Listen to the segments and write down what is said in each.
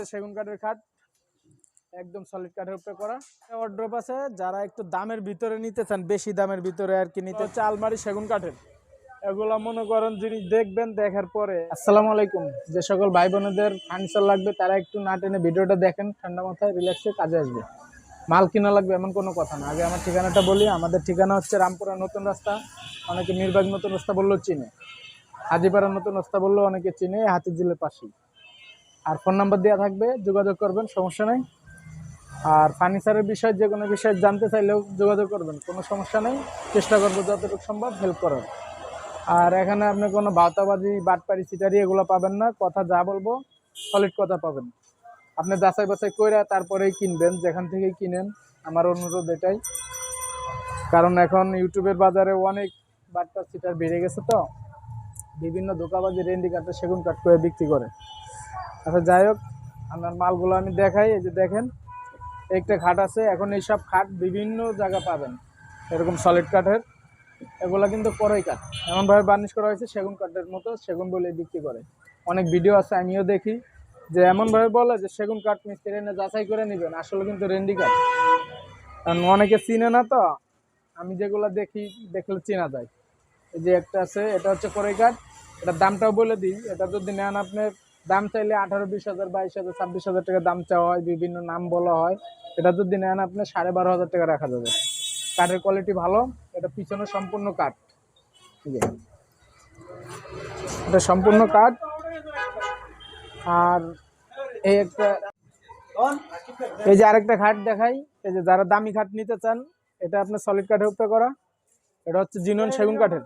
আছে সেগুন কাঠের খাট। একদম সলিড কাঠের উপরে করা। ওয়ার্ড্রপ আছে, যারা একটু দামের ভিতরে নিতে চান, বেশি দামের ভিতরে আর কি নিতে হচ্ছে আলমারি সেগুন কাঠের। এগুলা মনে করেন যিনি দেখবেন, দেখার পরে। আসসালামু আলাইকুম। যে সকল ভাই বোনেদের ফার্নিচার লাগবে, তারা একটু না টেনে ভিডিওটা দেখেন, ঠান্ডা মাথায় রিল্যাক্সে কাজে আসবে। মাল কিনা লাগবে এমন কোনো কথা না। আগে আমার ঠিকানাটা বলি, আমাদের ঠিকানা হচ্ছে রামপুরা নতুন রাস্তা। অনেকে মিরবাগ নতুন রাস্তা বললেও চিনে। হাজিপাড়া নতুন রাস্তা বললেও অনেকে চিনে, হাতিঝিলের পাশেই। আর ফোন নাম্বার দেওয়া থাকবে, যোগাযোগ করবেন, সমস্যা নেই। আর ফার্নিচারের বিষয়ে, যে কোনো বিষয়ে জানতে চাইলেও যোগাযোগ করবেন, কোনো সমস্যা নেই। চেষ্টা করব যতটুকু সম্ভব হেল্প করার। আর এখানে আপনি কোনো বাতাবাজি বাটপাড়ি সিটারি এগুলো পাবেন না। কথা যা বলব সলিড কথা পাবেন। আপনি যাচাই বাছাই করে তারপরেই কিনবেন, যেখান থেকে কিনেন। আমার অনুরোধ এটাই। কারণ এখন ইউটিউবের বাজারে অনেক বাটপার সিটার বেড়ে গেছে তো। বিভিন্ন দোকাবাজি রেন্ডি কাঠে সেগুন কাঠ করে বিক্রি করে। আচ্ছা যাই হোক, আপনার মালগুলো আমি দেখাই, এই যে দেখেন, একটা খাট আছে, এখন এইসব খাট বিভিন্ন জায়গা পাবেন, এরকম সলিড কাঠের, এগুলো কিন্তু করই কাঠ, এমনভাবে বার্নিশ করা হয়েছে, সেগুন কাঠের মতো, সেগুন বলে বিক্রি করে, অনেক ভিডিও আছে, আমিও দেখি, যে এমনভাবে বলে যে সেগুন কাঠ মিস্ত্রি এনে যাচাই করে নেবেন, আসলে কিন্তু রেন্ডি কাঠ, কারণ অনেকে চিনে না তো, আমি যেগুলো দেখি, দেখলে চেনা যায়, এই যে একটা আছে, এটা হচ্ছে করই কাঠ, এটার দামটাও বলে দিই, এটা যদি নেন আপনার দাম চাইলে আঠারো, বিশ হাজার, বাইশ হাজার, ছাব্বিশ হাজার টাকা দাম চাওয়া হয়, বিভিন্ন নাম বলা হয়। এটা যদি নেন আপনার সাড়ে বারো হাজার টাকা রাখা যাবে। কাঠের কোয়ালিটি ভালো, এটা পিছনে সম্পূর্ণ কাঠ। এটা সম্পূর্ণ কাঠ। আর এই একটা এই যে আরেকটা খাট দেখাই। এই যে যারা দামি খাট নিতে চান, এটা আপনার সলিড কাঠের উপরে করা। এটা হচ্ছে জিনন সেগুন কাঠের।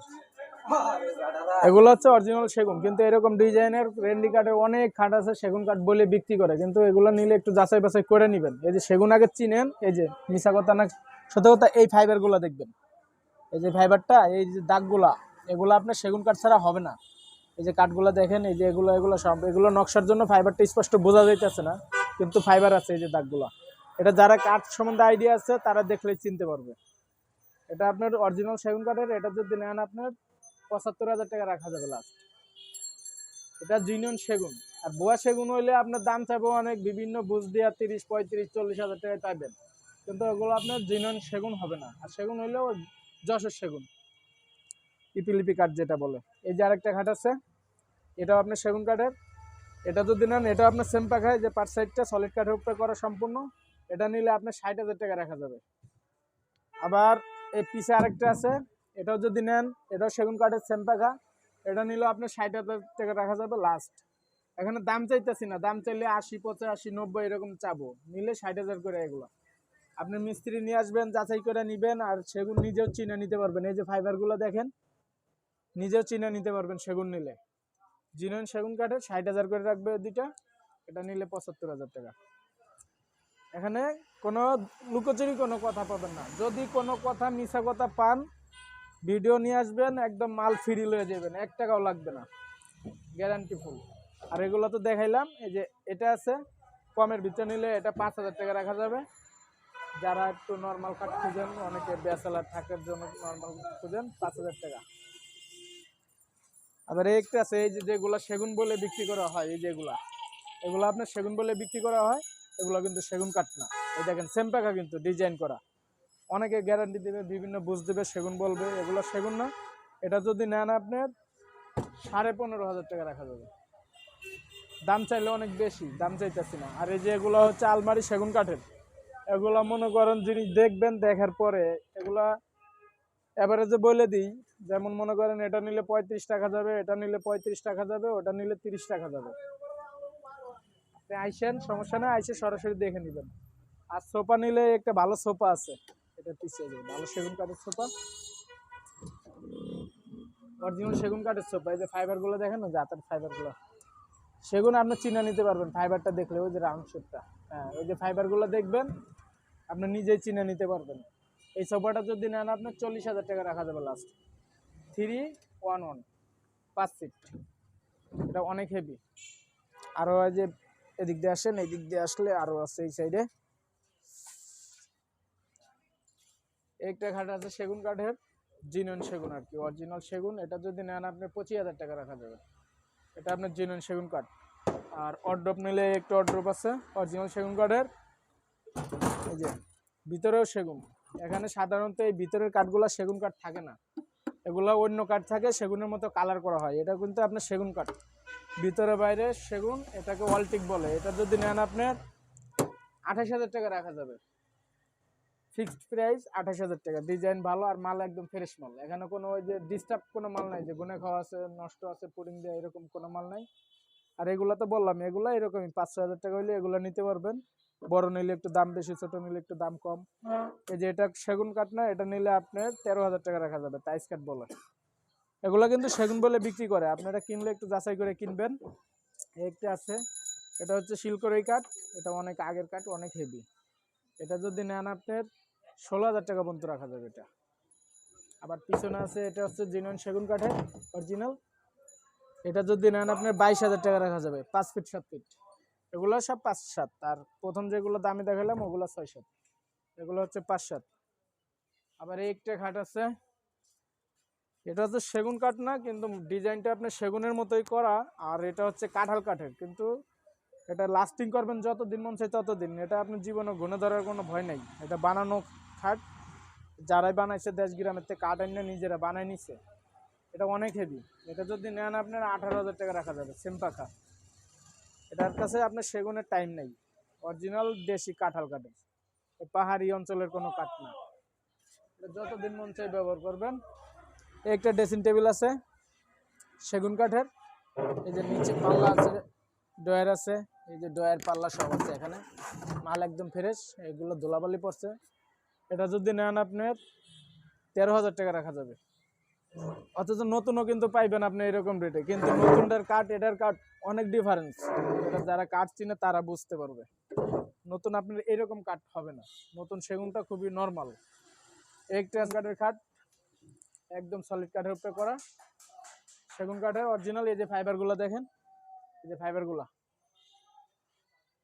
এগুলো হচ্ছে অরিজিনাল সেগুন, কিন্তু এরকম ডিজাইনের রেন্ডি কাঠের অনেক খাট আছে সেগুন কাঠ বলে বিক্রি করে, কিন্তু এগুলো নিলে একটু যাচাই বাছাই করে নেবেন। এই যে সেগুন আগে চিনেন, এই যে মিশা কথা না, সত্য কথা এই ফাইবারগুলো দেখবেন। এই যে ফাইবারটা এই যে দাগগুলা, এগুলো আপনার সেগুন কাঠ ছাড়া হবে না। এই যে কাঠগুলো দেখেন, এই যে এগুলো এগুলো সব, এগুলো নকশার জন্য ফাইবারটা স্পষ্ট বোঝা যাইতেছে না, কিন্তু ফাইবার আছে এই যে দাগগুলো। এটা যারা কাঠ সম্বন্ধে আইডিয়া আছে, তারা দেখলে চিনতে পারবে। এটা আপনার অরিজিনাল সেগুন কাঠের, এটা যদি নেন আপনার পঁচাত্তর হাজার টাকা রাখা যাবে লাস্ট এটা জিনিয়ন সেগুন। আর বোয়া সেগুন হইলে আপনার দাম চাইব অনেক, বিভিন্ন বুঝ দিয়া তিরিশ, পঁয়ত্রিশ, চল্লিশ হাজার টাকায় পাইবেন। কিন্তু ওগুলো আপনার জিনিয়ন সেগুন হবে না। আর সেগুন হইলেও যশোর সেগুন। ইপিলিপি কাঠ যেটা বলে। এই যে আরেকটা খাট আছে, এটাও আপনার সেগুন কাঠের। এটা যদি নেন, এটাও আপনার সেম পাখায় যে পার সাইডটা সলিড কাঠের উপরে করা সম্পূর্ণ। এটা নিলে আপনার ষাট হাজার টাকা রাখা যাবে। আবার এই পিসে আরেকটা আছে এটাও যদি নেন, এটাও সেগুন কাঠের সেম পাখা এটা নিলেও আপনার ষাট হাজার টাকা রাখা যাবে লাস্ট এখানে দাম চাইতেছি না, দাম চাইলে আশি, পঁচাশি, নব্বই এরকম চাবো। নিলে ষাট হাজার করে এগুলো। আপনি মিস্ত্রি নিয়ে আসবেন, যাচাই করে নিবেন, আর সেগুন নিজেও চিনে নিতে পারবেন। এই যে ফাইবারগুলো দেখেন, নিজেও চিনে নিতে পারবেন সেগুন নিলে। জিনন সেগুন কাঠের, ষাট হাজার করে রাখবে দুইটা। এটা নিলে পঁচাত্তর হাজার টাকা। এখানে কোনো লুকোচুরি কোনো কথা পাবেন না। যদি কোনো কথা মিশা কথা পান ভিডিও নিয়ে আসবেন, একদম মাল ফ্রি লয়ে যাবেন, এক টাকাও লাগবে না গ্যারান্টি ফুল আর এগুলো তো দেখাইলাম, এই যে এটা আছে, কমের ভিতরে নিলে এটা পাঁচ হাজার টাকা রাখা যাবে। যারা একটু নর্মাল কাঠ খুঁজেন, অনেকে ব্যাচেলার থাকার জন্য নর্মাল খুঁজেন, পাঁচ হাজার টাকা। আবার একটা আছে, এই যে যেগুলা সেগুন বলে বিক্রি করা হয়, এই যেগুলা। এগুলো আপনার সেগুন বলে বিক্রি করা হয়, এগুলো কিন্তু সেগুন কাঠ না। এই দেখেন সেম পাকা কিন্তু ডিজাইন করা। অনেকে গ্যারান্টি দেবে, বিভিন্ন বুঝ দেবে, সেগুন বলবে, এগুলো সেগুন না। এটা যদি নেন আপনার সাড়ে পনেরো হাজার টাকা রাখা যাবে। দাম চাইলে অনেক বেশি, দাম চাইতেছি না। আর এই যে এগুলো হচ্ছে আলমারি সেগুন কাঠের, এগুলো মনে করেন যিনি দেখবেন, দেখার পরে এগুলা এভারেজে বলে দিই, যেমন মনে করেন এটা নিলে পঁয়ত্রিশ টাকা যাবে, এটা নিলে পঁয়ত্রিশ টাকা যাবে, ওটা নিলে তিরিশ টাকা যাবে। আপনি আইসেন, সমস্যা নেই, আইসে সরাসরি দেখে নেবেন। আর সোফা নিলে একটা ভালো সোফা আছে। এটা পিছিয়ে যাবে। ভালো সেগুন কাঠের সোফা অরিজিনাল সেগুন কাঠের সোফা এই যে ফাইবারগুলো দেখেন না জাতের ফাইবারগুলো সেগুন আপনি চিনে নিতে পারবেন ফাইবারটা দেখলে, ওই যে রাউন্ড শেপটা হ্যাঁ ওই যে ফাইবারগুলো দেখবেন, আপনি নিজেই চিনে নিতে পারবেন। এই সোফাটা যদি নেন, আপনার চল্লিশ হাজার টাকা রাখা যাবে লাস্ট থ্রি ওয়ান ওয়ান পাঁচ সিট এটা অনেক হেভি আরও যে এদিক দিয়ে আসেন এই দিক দিয়ে আসলে আরও আছে এই সাইডে একটা খাট আছে সেগুন কাঠের, জিনন সেগুন আর কি অরিজিনাল সেগুন। এটা যদি নেন আপনি পঁচিশ হাজার টাকা রাখা যাবে। এটা আপনার জিনন সেগুন কাঠ। আর অড্রপ নিলে একটা অড্রপ আছে অরিজিনাল সেগুন কাঠের। এই যে, ভিতরেও সেগুন। এখানে সাধারণত এই ভিতরের কাঠগুলো সেগুন কাঠ থাকে না। এগুলো অন্য কাঠ থাকে, সেগুনের মতো কালার করা হয়। এটা কিন্তু আপনার সেগুন কাঠ। ভিতরে বাইরে সেগুন, এটাকে ওয়ালটিক বলে। এটা যদি নেন আপনার আঠাশ হাজার টাকা রাখা যাবে। ফিক্সড প্রাইস আঠাশ হাজার টাকা। ডিজাইন ভালো আর মাল একদম ফ্রেশ মাল। এখানে কোনো ওই যে ডিস্টার্ব কোনো মাল নাই যে গুনে খাওয়া আছে, নষ্ট আছে, পুডিং দেওয়া এরকম কোনো মাল নাই। আর এগুলো তো বললাম, এগুলো এরকমই। পাঁচশো হাজার টাকা হইলে এগুলো নিতে পারবেন। বড় নিলে একটু দাম বেশি, ছোট নিলে একটু দাম কম। এই যে এটা সেগুন কাঠ না, এটা নিলে আপনার তেরো হাজার টাকা রাখা যাবে, টাইস কাঠ বলে। এগুলো কিন্তু সেগুন বলে বিক্রি করে। আপনারা কিনলে একটু যাচাই করে কিনবেন। একটা আছে, এটা হচ্ছে শিলকরই কাঠ। এটা অনেক আগের কাঠ, অনেক হেভি এটা যদি নেন আপনার ষোলো হাজার টাকা পর্যন্ত রাখা যাবে এটা। আবার পিছনে আছে, এটা হচ্ছে জিনন সেগুন কাঠের অরিজিনাল এটা যদি নেন আপনার বাইশ হাজার টাকা রাখা যাবে, পাঁচ ফিট, সাত ফিট। এগুলো সব পাঁচ সাত, আর প্রথম যেগুলো দামি দেখালাম, ওগুলো ছয় সাত। এগুলো হচ্ছে পাঁচ সাত। আবার এই একটা খাট আছে, এটা হচ্ছে সেগুন কাঠ না, কিন্তু ডিজাইনটা আপনার সেগুনের মতোই করা, আর এটা হচ্ছে কাঁঠাল কাঠের। কিন্তু এটা লাস্টিং করবেন যত দিন মন চাই তত দিন এটা আপনার জীবনে গুনে ধরার কোনো ভয় নেই। এটা বানানো খাট, যারাই বানাইছে দেশ গ্রামের থেকে কাঠ এনে নিজেরা বানাই নিছে। এটা অনেক হেভি এটা যদি নেন আপনার আঠারো হাজার টাকা রাখা যাবে সেম পাখা। এটার কাছে আপনার সেগুনের টাইম নেই। অরিজিনাল দেশি কাঁঠাল এই পাহাড়ি অঞ্চলের কোনো কাঠ না। এটা যতদিন মন চাই ব্যবহার করবেন। একটা ড্রেসিং টেবিল আছে, সেগুন কাঠের। এই যে নিচে পাল্লা আছে ডয়ার আছে। এই যে ডয়ার পাল্লা সব আছে এখানে। মাল একদম ফ্রেশ এগুলো ধুলাবালি পড়ছে। এটা যদি নেন আপনার তেরো হাজার টাকা রাখা যাবে। অথচ নতুনও কিন্তু পাইবেন আপনি এরকম রেটে কিন্তু নতুনটার কাঠ এটার কাঠ অনেক ডিফারেন্স এটা যারা কাঠ চিনে তারা বুঝতে পারবে। নতুন আপনার এরকম কাঠ হবে না। নতুন সেগুনটা খুবই নর্মাল একটা কাঠের কাঠ একদম সলিড কাঠের উপরে করা। সেগুন কাঠের অরিজিনাল এই যে ফাইবারগুলো দেখেন। এই যে ফাইবারগুলো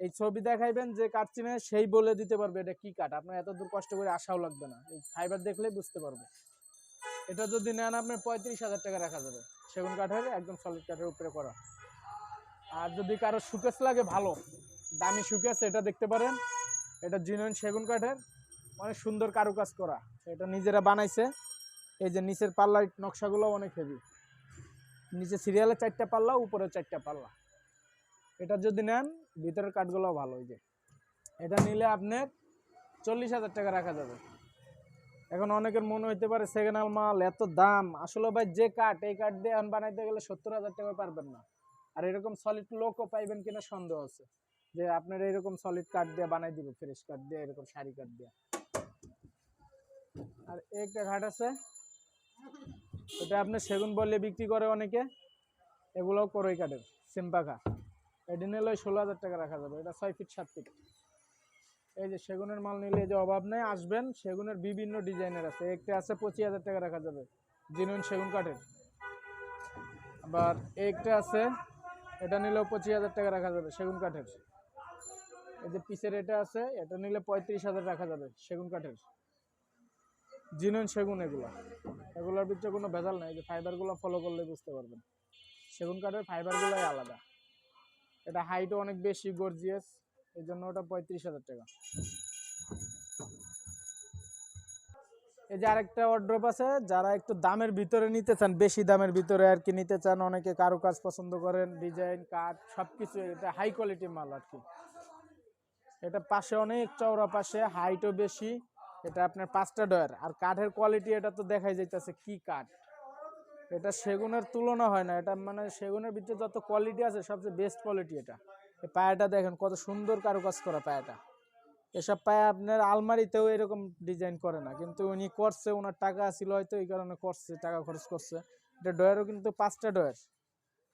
এই ছবি দেখাইবেন যে কাঠ চিনে সেই বলে দিতে পারবে এটা কি কাঠ। আপনার এত দূর কষ্ট করে আসাও লাগবে না। এই ফাইবার দেখলে বুঝতে পারবে। এটা যদি নেন আপনার পঁয়ত্রিশ হাজার টাকা রাখা যাবে। সেগুন কাঠের একদম সলিড কাঠের উপরে করা। আর যদি কারও সুকেস লাগে, ভালো। দামি সুকেস এটা দেখতে পারেন। এটা জিনুইন সেগুন কাঠের। অনেক সুন্দর কারুকাজ করা। এটা নিজেরা বানাইছে। এই যে নিচের পাল্লার নকশাগুলো অনেক হেভি নিচে সিরিয়ালের চারটা পাল্লা, উপরে চারটা পাল্লা। এটা যদি নেন, ভিতরের কাঠগুলো ভালো এই যে এটা নিলে আপনার চল্লিশ হাজার টাকা রাখা যাবে। এখন অনেকের মনে হইতে পারে সেকেন্ড মাল এত দাম। আসলে ভাই, যে কাঠ, এই কাঠ দিয়ে এখন বানাইতে গেলে সত্তর হাজার টাকা পারবেন না। আর এরকম সলিড লোকও পাইবেন কিনা সন্দেহ আছে। যে আপনার এরকম সলিড কাঠ দিয়ে বানাই দিব ফ্রেশ কাঠ দিয়ে, এরকম শাড়ি কাঠ দিয়ে। আর একটা ঘাট আছে, এটা আপনি সেগুন বললে বিক্রি করে অনেকে। এগুলোও করই কাঠের সিম্পাখা এটি নিলে ষোলো হাজার টাকা রাখা যাবে, এটা ছয় ফিট সাত ফিট এই যে সেগুনের মাল নিলে যে অভাব নেই, আসবেন, সেগুনের বিভিন্ন ডিজাইনের আছে। একটা আছে পঁচিশ হাজার টাকা রাখা যাবে জিনুইন সেগুন কাঠের। আবার একটা আছে, এটা নিলেও পঁচিশ হাজার টাকা রাখা যাবে, সেগুন কাঠের। এই যে পিসের এটা আছে, এটা নিলে পঁয়ত্রিশ হাজার রাখা যাবে, সেগুন কাঠের। জিনুইন সেগুন এগুলো। এগুলোর ভিতরে কোনো ভেজাল নাই যে ফাইবারগুলো ফলো করলে বুঝতে পারবেন। সেগুন কাঠের ফাইবারগুলোই আলাদা। এটা হাইটও অনেক বেশি গর্জিয়াস এই জন্য ওটা পঁয়ত্রিশ হাজার টাকা। এই যে আরেকটা ওয়ার্ড্রপ আছে, যারা একটু দামের ভিতরে নিতে চান, বেশি দামের ভিতরে আর কি নিতে চান, অনেকে কারও কাজ পছন্দ করেন ডিজাইন কাঠ সব কিছু এটা হাই কোয়ালিটি মাল আর কি। এটা পাশে অনেক, চওড়া পাশে হাইটও বেশি। এটা আপনার পাঁচটা ডয়ার আর কাঠের কোয়ালিটি এটা তো দেখাই যাইতেছে, কি কাঠ। এটা সেগুনের তুলনা হয় না, এটা মানে সেগুনের ভিতরে যত কোয়ালিটি আছে সবচেয়ে বেস্ট কোয়ালিটি এটা। এই পায়াটা দেখেন কত সুন্দর কারুকাজ করা পায়াটা। এসব পায়া আপনার আলমারিতেও এরকম ডিজাইন করে না, কিন্তু উনি করছে ওনার টাকা ছিল হয়তো এই কারণে করছে, টাকা খরচ করছে। এটা ডয়ারও কিন্তু পাঁচটা ডয়ার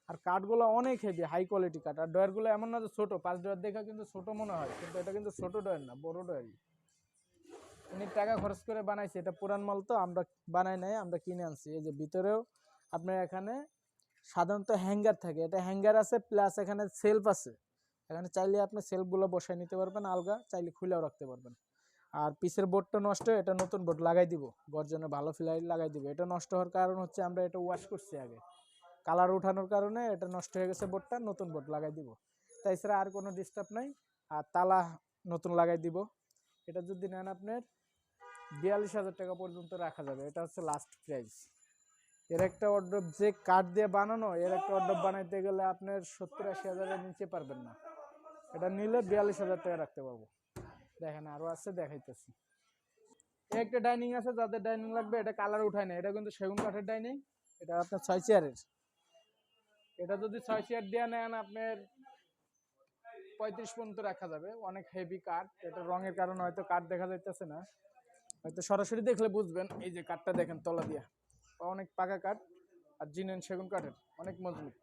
আর কাঠগুলো অনেক হেভি হাই কোয়ালিটি কাঠ। আর ডয়ারগুলো এমন না যে ছোটো, পাঁচ ডয়ার দেখা কিন্তু ছোটো মনে হয়, কিন্তু এটা কিন্তু ছোটো ডয়ার না, বড় ডয়ারই উনি টাকা খরচ করে বানাইছে, এটা পুরান মাল তো, আমরা বানাই নাই, আমরা কিনে আনছি। এই যে ভিতরেও আপনার এখানে সাধারণত হ্যাঙ্গার থাকে। এটা হ্যাঙ্গার আছে, প্লাস এখানে সেলফ আছে। এখানে চাইলে আপনি সেলফগুলো বসায় নিতে পারবেন, আলগা চাইলে খুলেও রাখতে পারবেন। আর পিসের বোর্ডটা নষ্ট, এটা নতুন বোর্ড লাগাই দিব। গর্জনে ভালো ফিলাই লাগাই দিব। এটা নষ্ট হওয়ার কারণ হচ্ছে আমরা এটা ওয়াশ করছি আগে। কালার উঠানোর কারণে এটা নষ্ট হয়ে গেছে বোর্ডটা, নতুন বোর্ড লাগাই দিব। তাছাড়া আর কোনো ডিস্টার্ব নাই। আর তালা নতুন লাগাই দিব। এটা যদি নেন আপনার বিয়াল্লিশ হাজার টাকা পর্যন্ত রাখা যাবে। এটা হচ্ছে লাস্ট প্রাইস এর একটা অর্ডব যে কাঠ দিয়ে বানানো, এর একটা অর্ডব বানাইতে গেলে আপনার সত্তর আশি হাজারের নিচে পারবেন না। এটা নিলে বিয়াল্লিশ হাজার টাকা রাখতে পারব। দেখেন আরও আছে, দেখাইতেছি। একটা ডাইনিং আছে, যাদের ডাইনিং লাগবে, এটা কালার উঠায় না এটা কিন্তু সেগুন কাঠের ডাইনিং এটা আপনার ছয় চেয়ারের এটা যদি ছয় চেয়ার দিয়ে নেন, আপনার পঁয়ত্রিশ পর্যন্ত রাখা যাবে। অনেক হেভি কাঠ। এটা রঙের কারণে হয়তো কাঠ দেখা যাইতেছে না। হয়তো সরাসরি দেখলে বুঝবেন। এই যে কাঠটা দেখেন, তলা দিয়া। অনেক পাকা কাঠ আর জিনেন সেগুন কাঠের, অনেক মজবুত।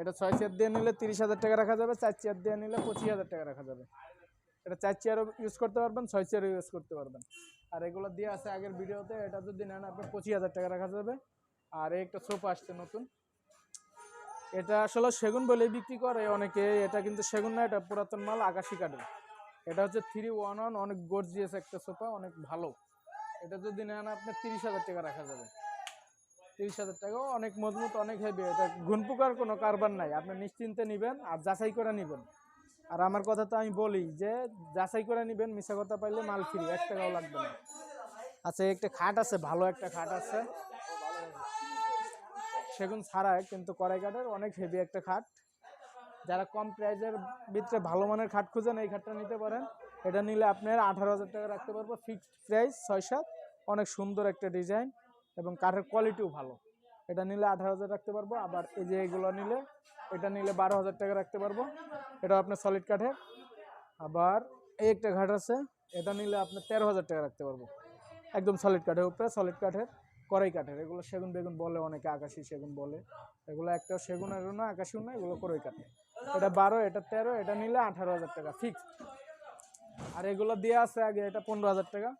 এটা ছয় চেয়ার দিয়ে নিলে তিরিশ হাজার টাকা রাখা যাবে, চার চেয়ার দিয়ে নিলে পঁচিশ হাজার টাকা রাখা যাবে। এটা চার চেয়ারও ইউজ করতে পারবেন, ছয় চেয়ারও ইউজ করতে পারবেন। আর এগুলো দিয়ে আছে আগের ভিডিওতে, এটা যদি নেন আপনার পঁচিশ হাজার টাকা রাখা যাবে। আর একটা সোফা আসছে নতুন। এটা আসলে সেগুন বলে বিক্রি করে অনেকে, এটা কিন্তু সেগুন না, এটা পুরাতন মাল, আকাশি কাঠের। এটা হচ্ছে থ্রি ওয়ান ওয়ান অনেক গর্জিয়াস একটা সোফা, অনেক ভালো। এটা যদি নেন আপনার তিরিশ হাজার টাকা রাখা যাবে। তিরিশ হাজার টাকাও অনেক মজবুত, অনেক হেভি এটা ঘুনপুকার কোনো কারবার নাই। আপনি নিশ্চিন্তে নেবেন আর যাচাই করে নেবেন। আর আমার কথা তো আমি বলি যে, যাচাই করে নেবেন মিশা কথা পাইলে মাল ফ্রি, এক টাকাও লাগবে না। আচ্ছা একটা খাট আছে, ভালো একটা খাট আছে। সেগুন ছাড়া কিন্তু কড়াই কাঠের অনেক হেভি একটা খাট। যারা কম প্রাইজের ভিতরে ভালো মানের খাট খুঁজেন, এই খাটটা নিতে পারেন। এটা নিলে আপনার আঠারো হাজার টাকা রাখতে পারব ফিক্সড প্রাইস ছয় সাত। অনেক সুন্দর একটা ডিজাইন এবং কাঠের কোয়ালিটিও ভালো। এটা নিলে আঠারো হাজার রাখতে পারব, আবার এই যে এগুলো নিলে, এটা নিলে বারো হাজার টাকা রাখতে পারব। এটা আপনার সলিড কাঠের। আবার এই একটা ঘাট আছে, এটা নিলে আপনার তেরো হাজার টাকা রাখতে পারব। একদম সলিড কাঠের উপরে সলিড কাঠের, কড়াই কাঠের। এগুলো সেগুন বেগুন বলে অনেকে, আকাশি সেগুন বলে। এগুলো একটা সেগুনেরও না, আকাশিও না, এগুলো কড়াই কাঠের। এটা বারো, এটা তেরো, এটা নিলে আঠারো হাজার টাকা ফিক্সড আর এগুলো দিয়ে আছে আগে, এটা পনেরো হাজার টাকা।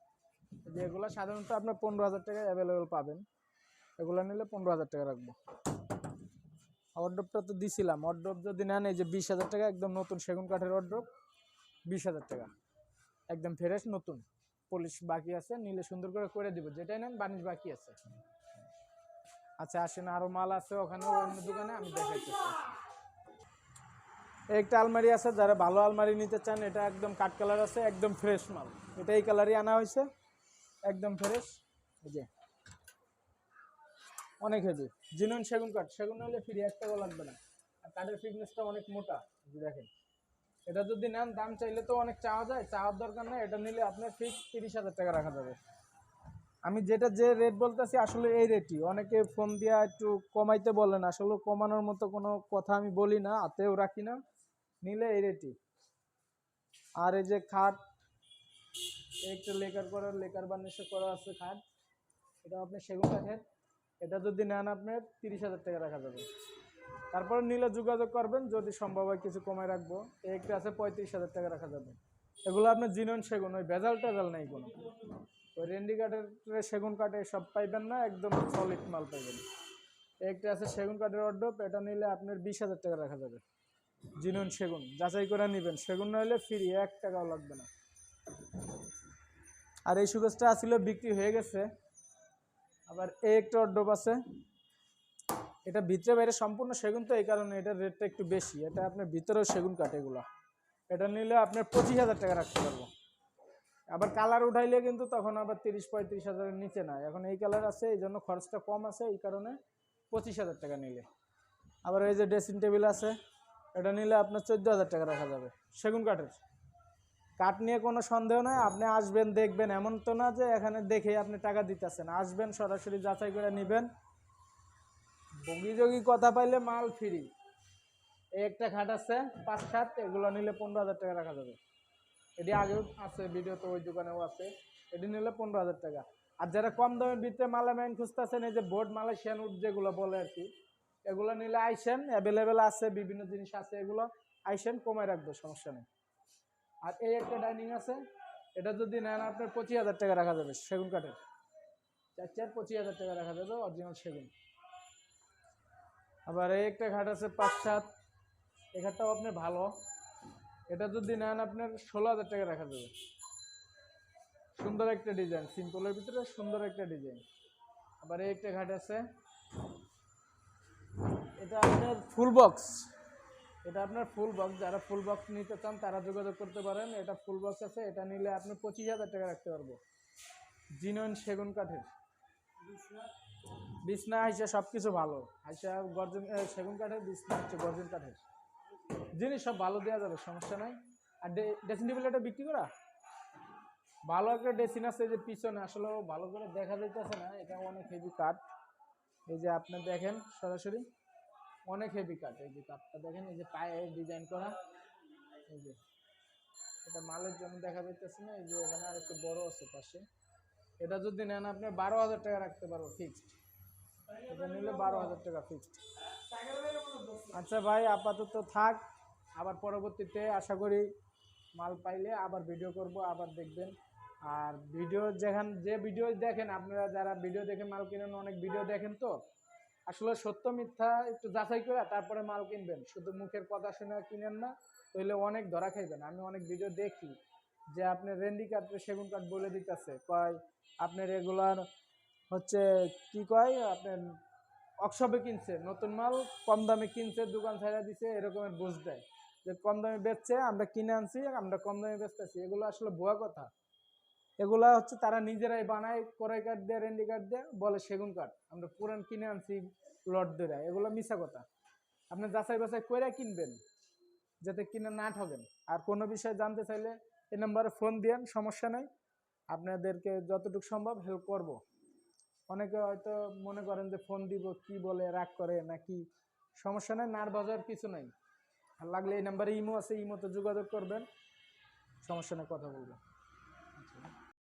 যে এগুলো সাধারণত আপনার পনেরো হাজার টাকায় অ্যাভেলেবেল পাবেন। এগুলো নিলে পনেরো হাজার টাকা রাখব। অর্ডপটা তো দিছিলাম। অর্ডপ যদি নেন, এই যে বিশ হাজার টাকা, একদম নতুন সেগুন কাঠের অর্ডপ বিশ হাজার টাকা। একদম ফ্রেশ নতুন। পলিশ বাকি আছে, নিলে সুন্দর করে করে দিব। যেটাই নেন, বানিশ বাকি আছে। আচ্ছা আসেন, আরও মাল আছে ওখানে, অন্য দোকানে, আমি দেখাইতেছি। একটা আলমারি আছে, যারা ভালো আলমারি নিতে চান, এটা একদম কাঠ কালার আছে, একদম ফ্রেশ মাল। এটা এই কালারই আনা হয়েছে। একদম ফ্রেশ এই যে। অনেক হেভি জিনুন সেগুন কাঠ। সেগুন হলে ফ্রি এক টাকাও লাগবে না। আর কাঠের ফিটনেসটা অনেক মোটা দেখেন। এটা যদি নেন, দাম চাইলে তো অনেক চাওয়া যায়। চাওয়ার দরকার নেই, এটা নিলে আপনার ফিক্স তিরিশ হাজার টাকা রাখা যাবে। আমি যেটা যে রেট বলতেছি, আসলে এই রেটই অনেকে ফোন দিয়া একটু কমাইতে বলেন আসলে কমানোর মতো কোনো কথা আমি বলি না হাতেও রাখি না। নিলে এই রেটই আর এই যে খাট একটা লেকার করার লেকার বানিয়ে করা আছে খাট। এটা আপনি সেগুন কাঠের। এটা যদি নেন আপনার তিরিশ হাজার টাকা রাখা যাবে। তারপরে নিলে যোগাযোগ করবেন, যদি সম্ভব হয় কিছু কমায় রাখব। একটা আছে পঁয়ত্রিশ হাজার টাকা রাখা যাবে। এগুলো আপনার জিনন সেগুন, ওই ভেজাল টেজাল নেই কোনো। ওই রেন্ডি কাঠের সেগুন কাঠে সব পাইবেন না, একদম সলিড মাল পাইবেন। একটা আছে সেগুন কাঠের অর্ডপ এটা নিলে আপনার বিশ হাজার টাকা রাখা যাবে। জিনুন সেগুন, যাচাই করে নেবেন। সেগুন নইলে ফ্রি এক টাকাও লাগবে না। আর এই সুগেজটা আসলে বিক্রি হয়ে গেছে। আবার এই একটা অর্ডপ আছে। এটা ভিতরে বাইরে সম্পূর্ণ সেগুন তো, এই কারণে এটার রেটটা একটু বেশি। এটা আপনার ভিতরেও সেগুন কাঠ এগুলো। এটা নিলে আপনার পঁচিশ হাজার টাকা রাখতে পারব। আবার কালার উঠাইলে কিন্তু তখন আবার তিরিশ পঁয়ত্রিশ হাজারের নিচে না এখন এই কালার আছে, এই জন্য খরচটা কম আছে, এই কারণে পঁচিশ হাজার টাকা নিলে। আবার এই যে ড্রেসিং টেবিল আছে, এটা নিলে আপনার চোদ্দ হাজার টাকা রাখা যাবে, সেগুন কাঠের। কাঠ নিয়ে কোনো সন্দেহ নাই, আপনি আসবেন, দেখবেন। এমন তো না যে এখানে দেখে আপনি টাকা দিতেছেন। আসবেন, সরাসরি যাচাই করে নেবেন। বগিযোগি কথা পাইলে মাল ফ্রি। একটা খাট আছে, পাঁচ সাত এগুলো নিলে পনেরো হাজার টাকা রাখা যাবে। এটি আগেও আছে ভিডিও তো ওই দোকানেও আছে। এটি নিলে পনেরো হাজার টাকা। আর যারা কম দামের ভিতরে মালামাইন খুঁজতেছেন, এই যে বোর্ড মালয়েশিয়ান উড যেগুলো বলে আর কি, এগুলো নিলে আইসেন অ্যাভেলেবেল আছে, বিভিন্ন জিনিস আছে, এগুলো আইসেন, কমায় রাখবে, সমস্যা নেই। আর এই একটা ডাইনিং আছে, এটা যদি নেন আপনার পঁচিশ হাজার টাকা রাখা যাবে, সেগুন কাঠের। চার চার পঁচিশ হাজার টাকা রাখা যাবে অরিজিনাল সেগুন। আবার এই একটা ঘাট আছে পাঁচ সাত এই ঘাটটাও আপনার ভালো। এটা যদি নেন আপনার ষোলো হাজার টাকা রাখা যাবে। সুন্দর একটা ডিজাইন সিম্পলের ভিতরে সুন্দর একটা ডিজাইন। আবার এই একটা ঘাট আছে, এটা আপনার ফুল বক্স। এটা আপনার ফুল বক্স যারা ফুল বক্স নিতে চান তারা যোগাযোগ করতে পারেন। এটা ফুল বক্স আছে, এটা নিলে আপনি পঁচিশ হাজার টাকা রাখতে পারব। জিনন সেগুন কাঠের। বিছনা হাইসা সব কিছু ভালো। হাইসা গর্জন সেগুন কাঠের, বিছনা হচ্ছে গর্জন কাঠের। জিনিস সব ভালো দেওয়া যাবে, সমস্যা নাই। আর ড্রেসিং টেবিল এটা বিক্রি করা? ভালো একটা ড্রেসিং আছে যে পিছনে, আসলে ভালো করে দেখা যাইতেছে না, এটা অনেক হেভি কাঠ এই যে আপনি দেখেন সরাসরি। অনেক হেভি কাঠ এই যে কাঠটা দেখেন, এই যে পায়ে ডিজাইন করা। এই যে, এটা মালের জন্য দেখা যাইতেছে না, এই যে এখানে আর একটু বড় আছে পাশে। এটা যদি নেন আপনি বারো হাজার টাকা রাখতে পারব ফিক্সড এটা নিলে বারো হাজার টাকা ফিক্সড আচ্ছা ভাই, আপাতত থাক। আবার পরবর্তীতে আশা করি মাল পাইলে আবার ভিডিও করব, আবার দেখবেন। আর ভিডিও যেখান যে ভিডিও দেখেন, আপনারা যারা ভিডিও দেখে মাল কিনেন, অনেক ভিডিও দেখেন তো। আসলে সত্য মিথ্যা একটু যাচাই করে তারপরে মাল কিনবেন। শুধু মুখের কথা শুনে কিনেন না, তাহলে অনেক ধরা খাইবেন। আমি অনেক ভিডিও দেখি যে আপনি রেন্ডি কাঠ সেগুন কাঠ বলে দিতেছে। কয়, আপনি রেগুলার হচ্ছে কি কয় আপনার অক্সবে কিনছে, নতুন মাল, কম দামে কিনছে, দোকান ছাড়া দিছে, এরকমের বুঝ দেয়। যে কম দামে বেচছে, আমরা কিনে আনছি, আমরা কম দামে বেচতেছি। এগুলো আসলে ভুয়া কথা। এগুলা হচ্ছে তারা নিজেরাই বানায় কড়াই কাঠ দিয়ে, রেন্ডি কাঠ দিয়ে, বলে সেগুন কাঠ। আমরা পুরান কিনে আনছি লট ধরে এগুলো মিশা কথা। আপনি যাচাই বাছাই করে কিনবেন, যাতে কিনে না ঠকেন আর কোনো বিষয়ে জানতে চাইলে এই নাম্বারে ফোন দিয়েন, সমস্যা নেই। আপনাদেরকে যতটুকু সম্ভব হেল্প করব। অনেকে হয়তো মনে করেন যে ফোন দিব, কি বলে, রাগ করে, নাকি সমস্যা নেই নার বাজার কিছু নাই। লাগলে এই নাম্বারে ইমো আছে, ইমোতে যোগাযোগ করবেন। সমস্যা নেই, কথা বলব।